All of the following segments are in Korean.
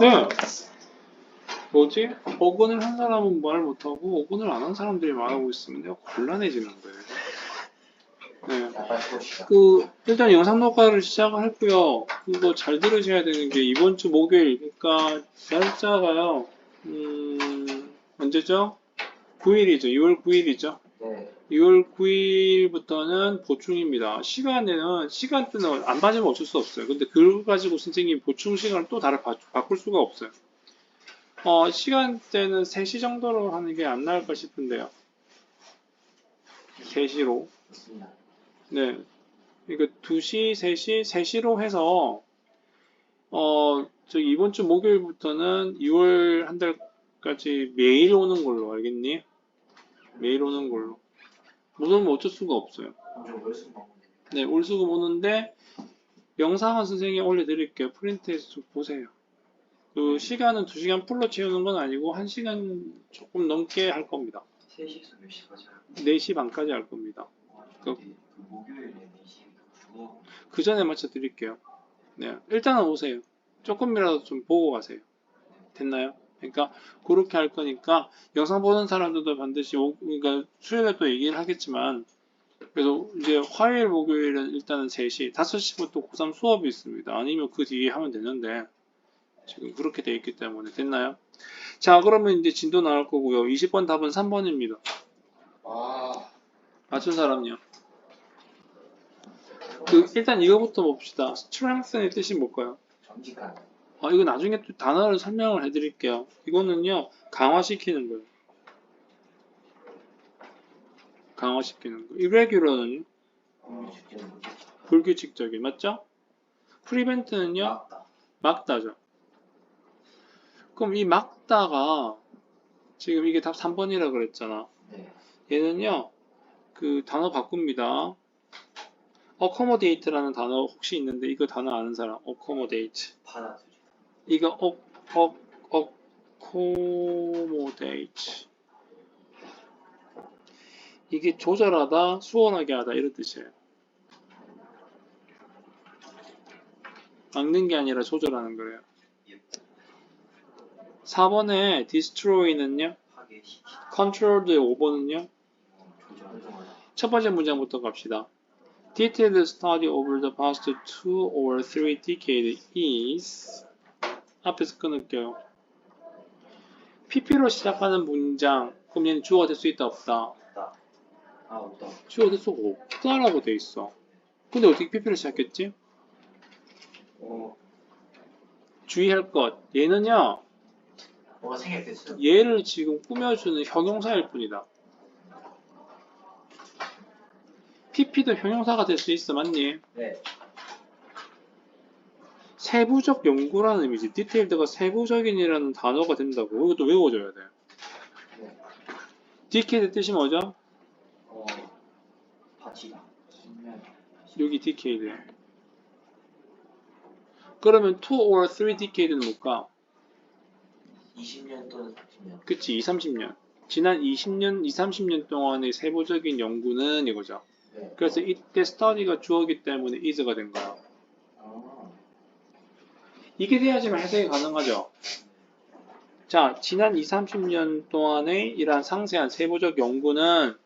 네. 뭐지? 어근을 한 사람은 말 못하고 어근을 안 한 사람들이 말하고 있으면 내가 곤란해지는 거예요. 네. 그 일단 영상 녹화를 시작을 했고요. 그거 잘 들으셔야 되는 게 이번 주 목요일 그러니까 날짜가요. 음, 언제죠? 9일이죠. 6월 9일이죠. 네. 6월 9일부터는 보충입니다. 시간에는 시간대는 안 맞으면 어쩔 수 없어요. 근데 그걸 가지고 선생님이 보충 시간을 또 바, 바꿀 수가 없어요. 어, 시간대는 3시 정도로 하는 게 안 나을까 싶은데요. 3시로. 좋습니다. 네. 그러니까 2시, 3시, 3시로 해서 어, 저 이번 주 목요일부터는 6월 한 달까지 매일 오는 걸로 알겠니? 매일 오는 걸로. 못 오면 어쩔 수가 없어요. 네, 올 수가 오는데 영상은 선생님이 올려드릴게요. 프린트해서 좀 보세요. 그 시간은 2시간 풀로 채우는 건 아니고 1시간 조금 넘게 할 겁니다. 3시에서 몇 시까지 할까요? 4시 반까지 할 겁니다. 그, 그 4시 그거 그 전에 맞춰 드릴게요. 네, 일단은 오세요. 조금이라도 좀 보고 가세요. 됐나요? 그러니까 그렇게 할 거니까 영상 보는 사람들도 반드시 오, 그러니까 수요일에 또 얘기를 하겠지만 그래서 이제 화요일 목요일은 일단은 3시 5시부터 고3 수업이 있습니다. 아니면 그 뒤에 하면 되는데 지금 그렇게 돼 있기 때문에 됐나요? 자 그러면 이제 진도 나올 거고요. 20번 답은 3번입니다. 아 맞춘 사람요. 그 일단 이거부터 봅시다. strengthen의 뜻이 뭘까요? 정직한 아, 이거 나중에 또 단어를 설명을 해드릴게요. 이거는요, 강화시키는 거예요. 강화시키는 거. irregular는요, 어, 직접 불규칙적인, 맞죠? preven트는요, 맞다. 막다죠. 그럼 이 막다가, 지금 이게 답 3번이라 그랬잖아. 네. 얘는요, 그 단어 바꿉니다. accommodate라는 단어 혹시 있는데, 이거 단어 아는 사람? accommodate. 받아들 이. 이거 어, 어, accommodate 이게 조절하다, 수월하게 하다 이런 뜻이에요. 막는 게 아니라 조절하는 거예요. 4번에 destroy는요, control의 5번은요, 조정하다. 첫 번째 문장부터 갑시다. Detailed study over the past two or three decades is 앞에서 끊을게요. PP로 시작하는 문장 그럼 얘는 주어가 될 수 있다 없다? 없다. 아 없다. 주어가 될 수 없다라고 돼 있어. 근데 어떻게 PP로 시작했지? 어 주의할 것 얘는요 뭐가 생략됐어요? 얘를 지금 꾸며주는 형용사일 뿐이다. PP도 형용사가 될 수 있어 맞니? 네. 세부적 연구라는 의미지. 디테일드가 세부적인이라는 단어가 된다고. 이것도 외워줘야 돼. 네. 디케이드 뜻이 뭐죠? 어 바치다. 여기 디케이드. 그러면 2 or 3 디케이드는 뭘까? 20년 또는 30년. 그치, 2, 30년. 지난 20년, 2, 30년 동안의 세부적인 연구는 이거죠. 네. 그래서 이때 study가 주어기 때문에 is가 된 거야. 아. 이게 돼야지만 해석이 가능하죠. 자, 지난 2, 30년 동안의 이러한 상세한 세부적 연구는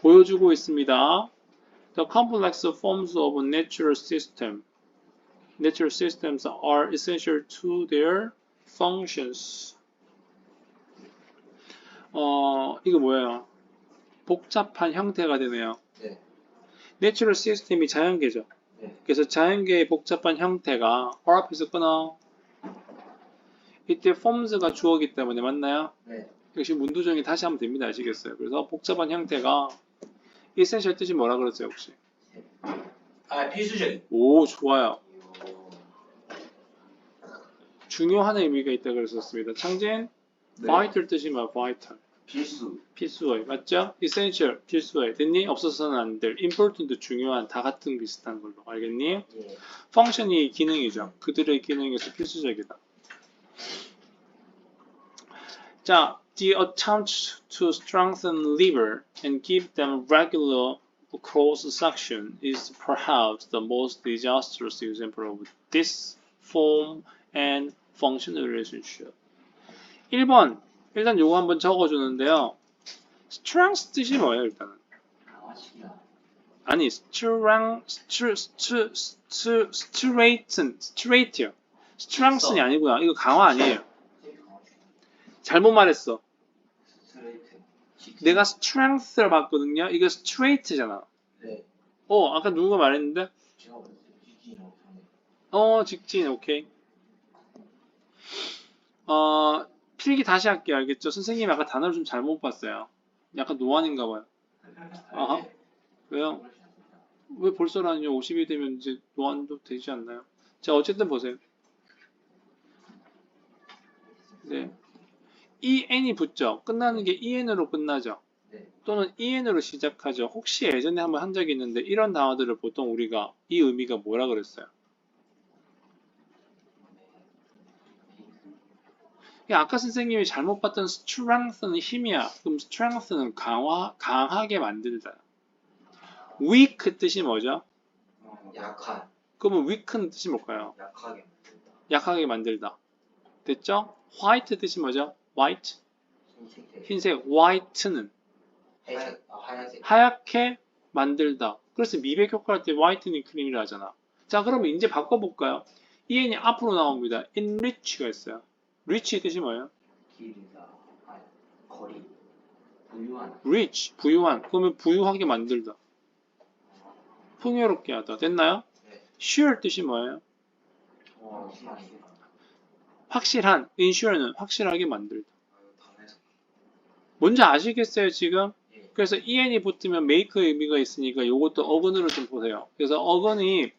보여주고 있습니다. The complex forms of natural system. Natural systems are essential to their functions. 어, 이거 뭐예요? 복잡한 형태가 되네요. 네. Natural system이 자연계죠. 네. 그래서 자연계의 복잡한 형태가 or 앞에서 끊어. 이때 forms가 주어기 때문에 맞나요? 네. 역시 문두정이 다시 하면 됩니다. 아시겠어요? 그래서 복잡한 형태가 essential 뜻이 뭐라 그랬어요 혹시? 아 필수적인. 오 좋아요. 중요한 의미가 있다 그랬었습니다. 창진 네. vital 뜻이 뭐야? vital 필수. 필수의 맞죠? essential 필수의 됐니? 없어서는 안 될 important 중요한 다 같은 비슷한 걸로 알겠니? 예. function이 기능이죠. 그들의 기능에서 필수적이다. 자, the attempt to strengthen liver and give them regular cross section is perhaps the most disastrous example of this form and functional relationship. 1번 일단 요거 한번 적어주는데요. strength 뜻이 뭐예요 일단은? 아니 strength, str, str, str, straighten, straight요. strength이 아니고요. 이거 강화 아니에요. 잘못 말했어. 내가 strength를 봤거든요. 이거 straight잖아. 네. 어 아까 누군가 말했는데. 어, 직진, 오케이. 어, 필기 다시 할게요. 알겠죠? 선생님이 아까 단어를 좀 잘못 봤어요. 약간 노안인가 봐요. 아하. 왜요? 왜 벌써라니요? 50이 되면 이제 노안도 되지 않나요? 자, 어쨌든 보세요. 네. EN이 붙죠? 끝나는 게 EN으로 끝나죠? 네. 또는 EN으로 시작하죠? 혹시 예전에 한번 한 적이 있는데 이런 단어들을 보통 우리가 이 의미가 뭐라 그랬어요? 아까 선생님이 잘못 봤던 strength는 힘이야. 그럼 strength는 강화, 강하게 만들다. weak 뜻이 뭐죠? 어, 약한. 그러면 weak는 뜻이 뭘까요? 약하게 만든다. 약하게 만들다. 됐죠? white 뜻이 뭐죠? white, 흰색. 흰색, white는 하얀. 아, 하얀색. 하얗게 만들다. 그래서 미백 효과할 때 whitening 크림이라 하잖아. 자, 그러면 이제 바꿔볼까요? EN이 앞으로 나옵니다. enrich가 있어요. Rich 뜻이 뭐예요? 길이다. 아, 거리. 부유한. rich, 부유한. 그러면 부유하게 만들다. 풍요롭게 하다. 됐나요? 네. sure 뜻이 뭐예요? 어. 확실한, ensure는 확실하게 만들다. 당해서. 뭔지 아시겠어요, 지금? 예. 그래서 en이 붙으면 make의 의미가 있으니까 이것도 어근으로 좀 보세요. 그래서 어근이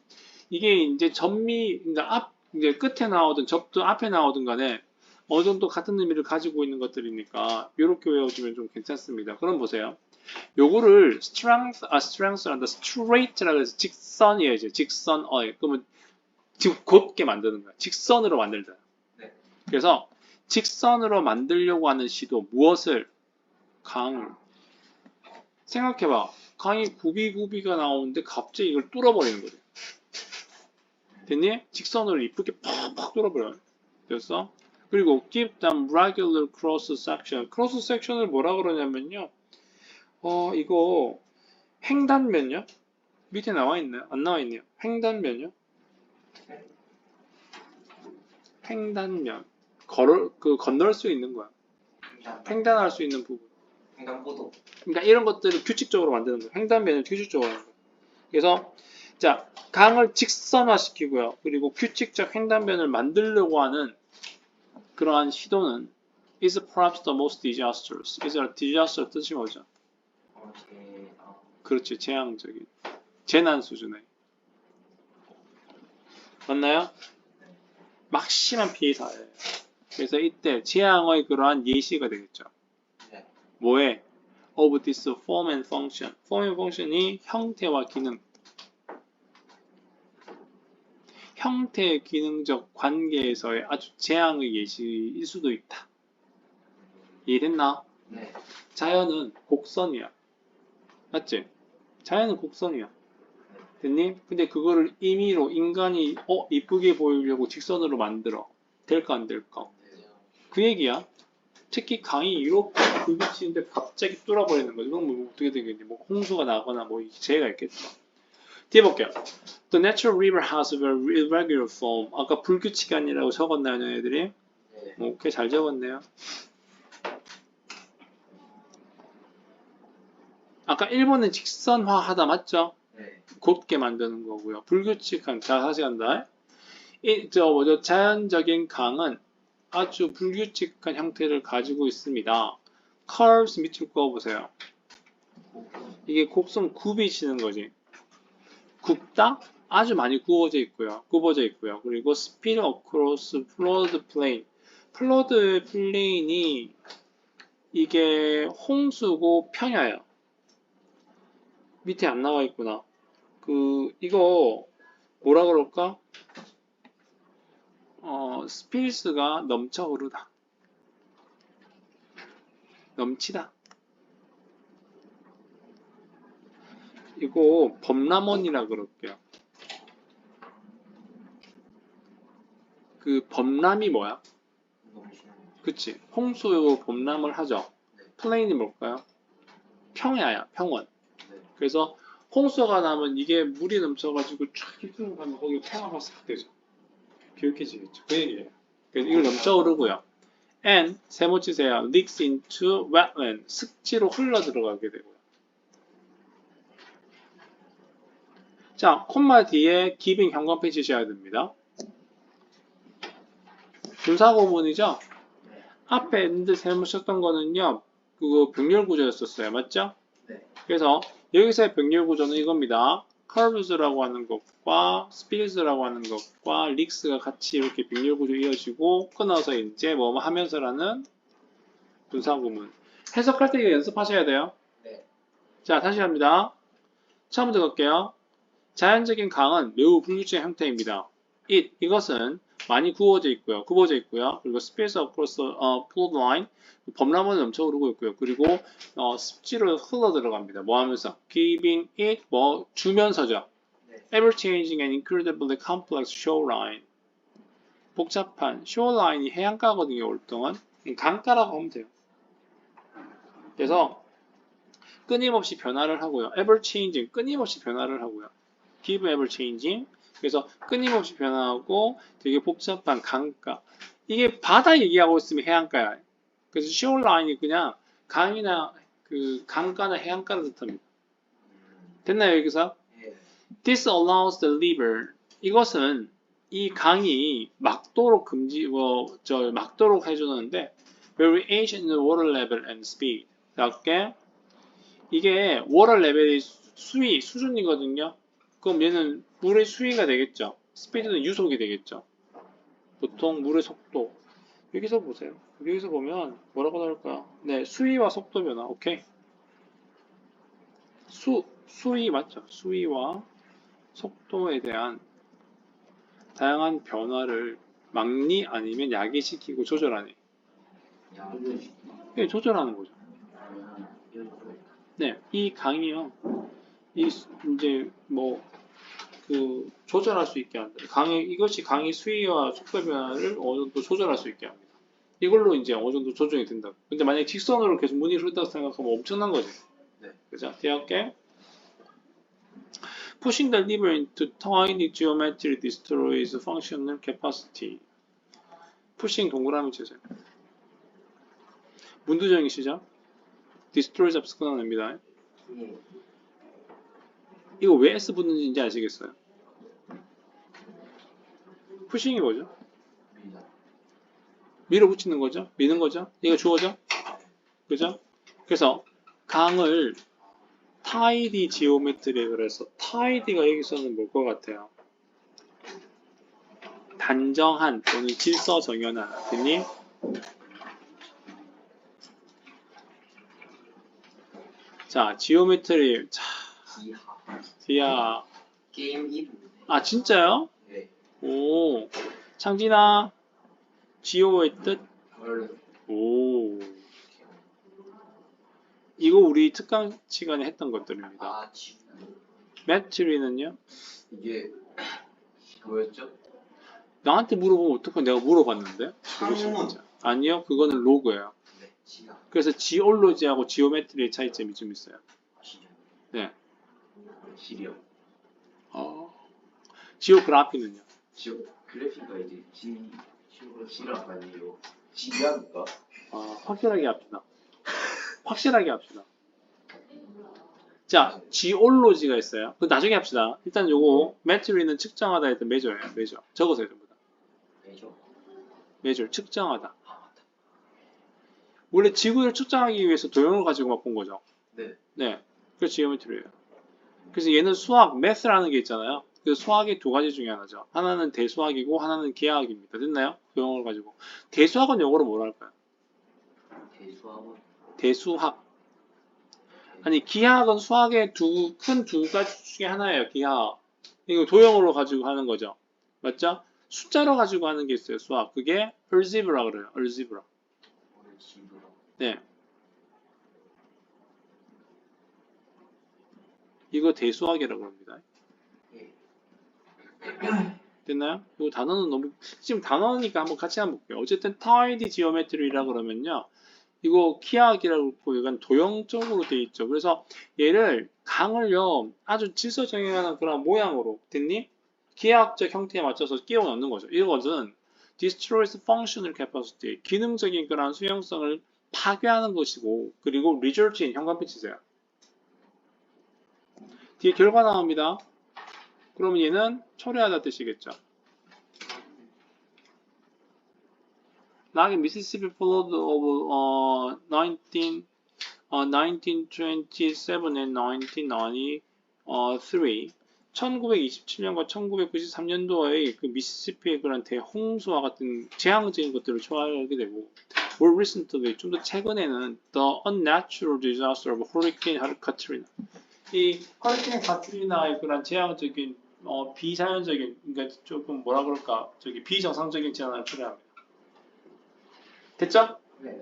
이게 이제 전미, 그러니까 앞, 이제 끝에 나오든 접든 앞에 나오든 간에 어느 정도 같은 의미를 가지고 있는 것들이니까 이렇게 외워주면 좀 괜찮습니다. 그럼 보세요. 요거를 strength, 아, strength란다. straight라고 해서 직선이에요, 이제. 직선 어. 그러면 지금 곧게 만드는 거야. 직선으로 만들다. 네. 그래서 직선으로 만들려고 하는 시도 무엇을 강 생각해봐 강이 구비구비가 나오는데 갑자기 이걸 뚫어버리는 거지 됐니? 직선으로 이쁘게 팍팍 뚫어버려 됐어? 그리고 give them regular cross section cross section을 뭐라 그러냐면요 어 이거 횡단면요 밑에 나와 있나요? 안 나와 있네요 횡단면요 횡단면 걸을 그 건널 수 있는 거야 횡단. 횡단할 수 있는 부분 횡단보도. 그러니까 이런 것들을 규칙적으로 만드는 거예요. 횡단면을 규칙적으로 하는 거예요. 그래서 자 강을 직선화시키고요. 그리고 규칙적 횡단면을 만들려고 하는 그러한 시도는 is perhaps the most disastrous. is a disaster 뜻이 뭐죠? 어, 제, 어, 그렇지 재앙적인 재난 수준의 맞나요? 막심한 피해사예요. 그래서 이때 재앙의 그러한 예시가 되겠죠. 네. 뭐에? of this form and function. form and function이 형태와 기능. 형태 기능적 관계에서의 아주 재앙의 예시일 수도 있다. 이해됐나? 네. 자연은 곡선이야. 맞지? 자연은 곡선이야. 됐니? 근데 그거를 임의로 인간이 어 이쁘게 보이려고 직선으로 만들어. 될까 안 될까? 네. 그 얘기야. 특히 강이 이렇게 굴비치는데 갑자기 뚫어버리는 거죠. 그럼 뭐 어떻게 되겠니? 뭐 홍수가 나거나 뭐 재해가 있겠죠. 뒤에 볼게요. The natural river has a very irregular form. 아까 불규칙한이라고 적었나요, 너희들이? 네. 오케이, 잘 적었네요. 아까 1번은 직선화하다 맞죠? 네. 곧게 만드는 거고요. 불규칙한, 자, 다시 간다. 이, 저, 뭐죠, 자연적인 강은 아주 불규칙한 형태를 가지고 있습니다. curves 밑으로 그어보세요. 이게 곡선 굽이 치는 거지. 굽다? 아주 많이 구워져 있고요. 굽어져 있고요. 그리고 speed across flood plain. 플러드 플레인이 이게 홍수고 평야예요. 밑에 안 나와 있구나. 그 이거 뭐라 그럴까? 어, 스피리스가 넘쳐 흐르다. 넘치다. 이거 범람원이라 그럴게요. 그 범람이 뭐야? 그치? 홍수 범람을 하죠. 네. 플레인이 뭘까요? 평야야, 평원. 네. 그래서 홍수가 나면 이게 물이 넘쳐가지고 쫙 이끌어 가면 거기 평화가 싹 되죠. 비옥해지겠죠. 그 얘기예요. 그래서 이걸 넘쳐 오르고요. and 세 번째세요. leaks into wetland 습지로 흘러 들어가게 되고요. 자, 콤마 뒤에 giving 형광펜 치셔야 됩니다. 분사고문이죠? 앞에 엔드 세번 썼던 거는요, 그거 병렬 구조였었어요. 맞죠? 네. 그래서 여기서의 병렬 구조는 이겁니다. curves라고 하는 것과 spills라고 하는 것과 leaks가 같이 이렇게 병렬 구조 이어지고 끊어서 이제 뭐 하면서라는 분사구문. 해석할 때 이거 연습하셔야 돼요. 네. 자, 다시 합니다. 처음부터 갈게요. 자연적인 강은 매우 불규칙한 형태입니다. it, 이것은 많이 구워져 있고요. 굽어져 있고요. 그리고 space across 어, flood line, 범람은 넘쳐 오르고 있고요. 그리고 어, 습지로 흘러 들어갑니다. 뭐 하면서? giving it, 뭐 주면서죠. 네. ever changing and incredibly complex shoreline. 복잡한 shoreline이 해안가거든요. 올동은 강가라고 하면 돼요. 그래서 끊임없이 변화를 하고요. ever changing 끊임없이 변화를 하고요. Give ever changing 그래서 끊임없이 변화하고 되게 복잡한 강가. 이게 바다 얘기하고 있으면 해안가야. 그래서 shoreline이 그냥 강이나 그 강가나 해안가를 뜻합니다. 음. 됐나요 여기서? 예. This allows the river. 이것은 이 강이 막도록 금지 뭐 저 막도록 해주는데 variation in the water level and speed. 그렇게 이게 water 레벨이 수위 수준이거든요. 그럼 얘는 물의 수위가 되겠죠. 스피드는 유속이 되겠죠. 보통 물의 속도. 여기서 보세요. 여기서 보면 뭐라고 나올까요? 네, 수위와 속도 변화. 오케이. 수 수위 맞죠? 수위와 속도에 대한 다양한 변화를 막니 아니면 야기시키고 조절하네. 양은 네, 조절하는 거죠. 네, 이 강이요. 이 수- 이제 뭐 그 조절할 수 있게 한다. 강의 이것이 강의 수위와 속도 변화를 어느 정도 조절할 수 있게 합니다. 이걸로 이제 어느 정도 조정이 된다. 근데 만약에 직선으로 계속 문이 흐른다고 생각하면 엄청난 거죠. 네. 그죠? 뒤할게. Pushing the lever into tiny geometry destroys functional capacity. pushing 동그라미 치세요. 문두정이시죠? destroy 잡스 끊어냅니다. 예. 이거 왜 S 붙는지 아시겠어요? 푸싱이 뭐죠? 밀어붙이는 거죠? 미는 거죠? 이거 주어죠? 그죠? 그래서 강을 타이디 지오메트리 그래서 타이디가 여기서는 뭘 것 같아요? 단정한 또는 질서 정연한 대님 자 지오메트리 자 디아 게임 이름. 아 진짜요? 네. 오, 창진아, 지오의 뜻? 원래 오. 이거 우리 특강 시간에 했던 것들입니다. 아 지. 매트리는요? 이게 뭐였죠? 나한테 물어보면 어떡해? 내가 물어봤는데? 아니요, 그거는 로그예요. 네. 지하. 그래서 지올로지하고 지오메트리의 차이점이 좀 있어요. 네. 지려. 어. 지오그라피는요? 지오 그래픽가 이제 지 지랑 아니에요. 지하인가? 어, 확실하게 합시다. 확실하게 합시다. 자, 지올로지가 있어요. 그 나중에 합시다. 일단 요거 매트리는 측정하다 했던 메저예요. 메저. 적어서요, 전부 다. 메이저. 메저 측정하다. 아. 원래 지구를 측정하기 위해서 도형을 가지고 맛본 거죠. 네. 네. 그래서 지오메트리예요. 그래서 얘는 수학, 매스라는 게 있잖아요. 그 수학의 두 가지 중에 하나죠. 하나는 대수학이고 하나는 기하학입니다. 됐나요? 도형을 가지고. 대수학은 영어로 뭐라 할까요? 대수학원. 대수학. 아니 기하학은 수학의 두 큰 두 가지 중에 하나예요. 기하학. 이거 도형으로 가지고 하는 거죠. 맞죠? 숫자로 가지고 하는 게 있어요. 수학. 그게 algebra 그래요. 오늘 집으로. 네. 이거 대수학이라고 합니다. 예. 됐나요? 이 단어는 너무 지금 단어니까 한번 같이 한번 볼게요. 어쨌든 타이드 지오메트리라 그러면요. 이거 키학이라고 그러고 이건 도형적으로 돼 있죠. 그래서 얘를 강을요 아주 질서정연한 그런 모양으로 됐니? 기하학적 형태에 맞춰서 끼워 넣는 거죠. 이것은 destroys functional capacity 기능적인 그런 수용성을 파괴하는 것이고 그리고 result인 현관표 치세요. 뒤에 결과 나옵니다. 그러면 얘는 초래하다 뜻이겠죠. Like Mississippi flood of uh, 19, uh, 1927 and 1993 1927년과 1993년도의 그 미시시피의 그런 대홍수와 같은 재앙적인 것들을 초래하게 되고 more recently 좀더 최근에는 the unnatural disaster of Hurricane Katrina 이 허리케인 카트리나의 그런 재앙적인 어, 비자연적인 그러니까 조금 뭐라 그럴까 저기 비정상적인 재난을 초래합니다. 됐죠? 네.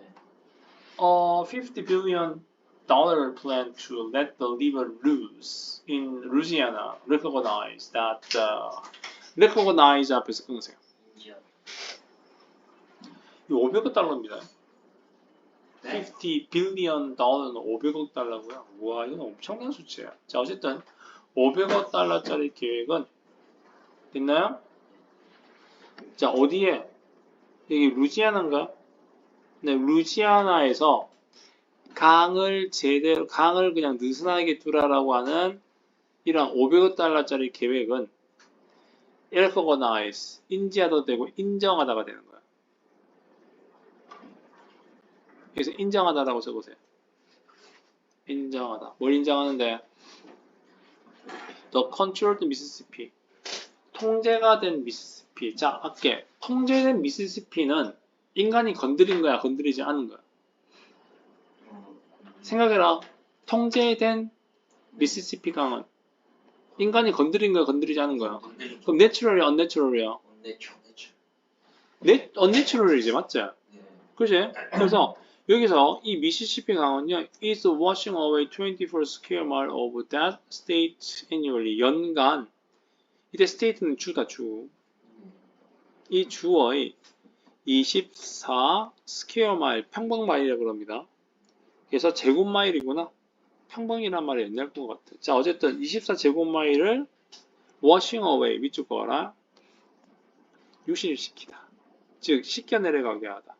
어, 50 billion dollar plan to let the river loose in Louisiana recognize that uh, recognize 앞에서 끊으세요. 이 500억 달러입니다. 네. 50 빌리언 달러는 500억 달러고요. 와 이건 엄청난 수치예요. 자 어쨌든 500억 달러짜리 계획은 됐나요? 자 어디에 여기 루지아나인가? 네, 루지아나에서 강을 제대로 강을 그냥 느슨하게 두라라고 하는 이런 500억 달러짜리 계획은 recognize 인지하도 되고 인정하다가 되는 거예요. 여기서 인정하다라고 써보세요. 인정하다. 뭘 인정하는데? The controlled Mississippi. 통제가 된 미시시피. 자, 아까 통제된 미시시피는 인간이 건드린 거야, 건드리지 않은 거야. 어, 생각해라. 통제된 미시시피 강은 인간이 건드린 거야, 건드리지 않은 거야. 그럼 내추럴이 언내추럴이야. 네, 언내추럴이지, 맞지? 네. 그지? 그래서 여기서 이 미시시피 강은요, is washing away 24 square mile of that state annually. 연간. 이때 state는 주다, 주. 이 주어의 24 스퀘어 마일, 평방 마일이라고 그럽니다. 그래서 제곱 마일이구나. 평방이란 말이 옛날 것 같아. 자, 어쨌든 24 제곱 마일을 washing away, 위쪽 거라. 유실시키다. 즉, 씻겨 내려가게 하다.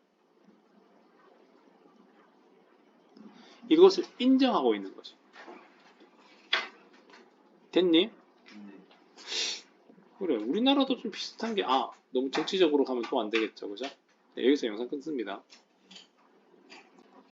이것을 인정하고 있는 거죠. 됐니? 네. 그래, 우리나라도 좀 비슷한 게, 아, 너무 정치적으로 가면 또 안 되겠죠, 그죠? 네, 여기서 영상 끊습니다.